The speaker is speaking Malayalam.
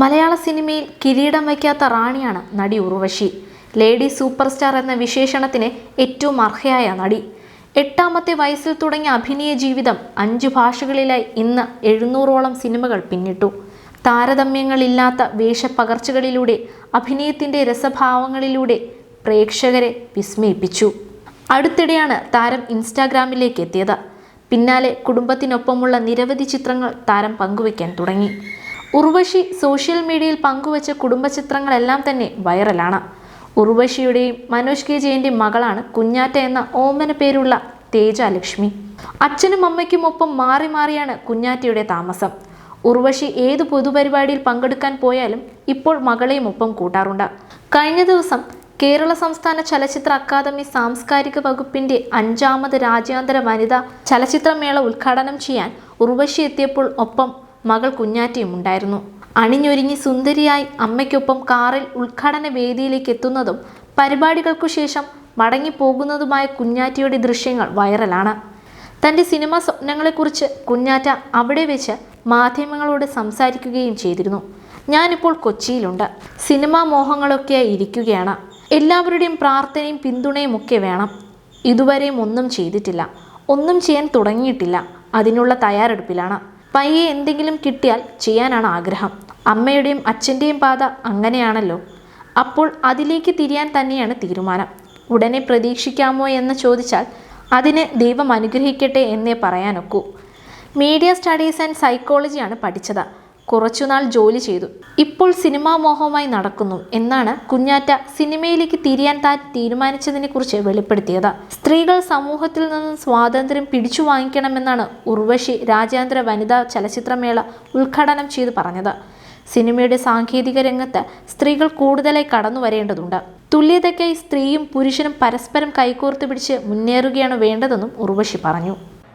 മലയാള സിനിമയിൽ കിരീടം വയ്ക്കാത്ത റാണിയാണ് നടി ഉർവശി. ലേഡി സൂപ്പർ സ്റ്റാർ എന്ന വിശേഷണത്തിന് ഏറ്റവും അർഹയായ നടി. എട്ടാമത്തെ വയസ്സിൽ തുടങ്ങിയ അഭിനയ ജീവിതം അഞ്ച് ഭാഷകളിലായി ഇന്ന് എഴുന്നൂറോളം സിനിമകൾ പിന്നിട്ടു. താരതമ്യങ്ങളില്ലാത്ത വേഷപ്പകർച്ചകളിലൂടെ അഭിനയത്തിന്റെ രസഭാവങ്ങളിലൂടെ പ്രേക്ഷകരെ വിസ്മയിപ്പിച്ചു. അടുത്തിടെയാണ് താരം ഇൻസ്റ്റാഗ്രാമിലേക്ക് എത്തിയത്. പിന്നാലെ കുടുംബത്തിനൊപ്പമുള്ള നിരവധി ചിത്രങ്ങൾ താരം പങ്കുവയ്ക്കാൻ തുടങ്ങി. ഉർവശി സോഷ്യൽ മീഡിയയിൽ പങ്കുവച്ച കുടുംബ ചിത്രങ്ങളെല്ലാം തന്നെ വൈറലാണ്. ഉർവശിയുടെയും മനോജ് കെ ജയന്റെയും മകളാണ് കുഞ്ഞാറ്റ എന്ന ഓമന പേരുള്ള തേജ ലക്ഷ്മി. അച്ഛനും അമ്മയ്ക്കും ഒപ്പം മാറി മാറിയാണ് കുഞ്ഞാറ്റയുടെ താമസം. ഉർവശി ഏത് പൊതുപരിപാടിയിൽ പങ്കെടുക്കാൻ പോയാലും ഇപ്പോൾ മകളെയും ഒപ്പം കൂട്ടാറുണ്ട്. കഴിഞ്ഞ ദിവസം കേരള സംസ്ഥാന ചലച്ചിത്ര അക്കാദമി സാംസ്കാരിക വകുപ്പിന്റെ അഞ്ചാമത് രാജ്യാന്തര വനിതാ ചലച്ചിത്രമേള ഉദ്ഘാടനം ചെയ്യാൻ ഉർവശി എത്തിയപ്പോൾ ഒപ്പം മകൾ കുഞ്ഞാറ്റയും ഉണ്ടായിരുന്നു. അണിഞ്ഞൊരുങ്ങി സുന്ദരിയായി അമ്മയ്ക്കൊപ്പം കാറിൽ ഉദ്ഘാടന വേദിയിലേക്ക് എത്തുന്നതും പരിപാടികൾക്കു ശേഷം മടങ്ങിപ്പോകുന്നതുമായ കുഞ്ഞാറ്റയുടെ ദൃശ്യങ്ങൾ വൈറലാണ്. തന്റെ സിനിമാ സ്വപ്നങ്ങളെക്കുറിച്ച് കുഞ്ഞാറ്റ അവിടെ വെച്ച് മാധ്യമങ്ങളോട് സംസാരിക്കുകയും ചെയ്തിരുന്നു. ഞാനിപ്പോൾ കൊച്ചിയിലുണ്ട്. സിനിമാ മോഹങ്ങളൊക്കെയായി ഇരിക്കുകയാണ്. എല്ലാവരുടെയും പ്രാർത്ഥനയും പിന്തുണയും ഒക്കെ വേണം. ഇതുവരെയും ഒന്നും ചെയ്തിട്ടില്ല. ഒന്നും ചെയ്യാൻ തുടങ്ങിയിട്ടില്ല. അതിനുള്ള തയ്യാറെടുപ്പിലാണ്. പയ്യെ എന്തെങ്കിലും കിട്ടിയാൽ ചെയ്യാനാണ് ആഗ്രഹം. അമ്മയുടെയും അച്ഛന്റെയും പാത അങ്ങനെയാണല്ലോ. അപ്പോൾ അതിലേക്ക് തിരിയാൻ തന്നെയാണ് തീരുമാനം. ഉടനെ പ്രതീക്ഷിക്കാമോ എന്ന് ചോദിച്ചാൽ അതിനെ ദൈവം അനുഗ്രഹിക്കട്ടെ എന്നേ പറയാനൊക്കൂ. മീഡിയ സ്റ്റഡീസ് ആൻഡ് സൈക്കോളജിയാണ് പഠിച്ചത്. കുറച്ചുനാൾ ജോലി ചെയ്തു. ഇപ്പോൾ സിനിമാ മോഹമായി നടക്കുന്നു എന്നാണ് കുഞ്ഞാറ്റ സിനിമയിലേക്ക് തിരിയാൻ താൻ തീരുമാനിച്ചതിനെ കുറിച്ച് വെളിപ്പെടുത്തിയത്. സ്ത്രീകൾ സമൂഹത്തിൽ നിന്നും സ്വാതന്ത്ര്യം പിടിച്ചു വാങ്ങിക്കണമെന്നാണ് ഉർവശി രാജ്യാന്തര വനിതാ ചലച്ചിത്രമേള ഉദ്ഘാടനം ചെയ്തു പറഞ്ഞത്. സിനിമയുടെ സാങ്കേതിക രംഗത്ത് സ്ത്രീകൾ കൂടുതലായി കടന്നു വരേണ്ടതുണ്ട്. തുല്യതയ്ക്കായി സ്ത്രീയും പുരുഷനും പരസ്പരം കൈകോർത്ത് പിടിച്ച് മുന്നേറുകയാണ് വേണ്ടതെന്നും ഉർവശി പറഞ്ഞു.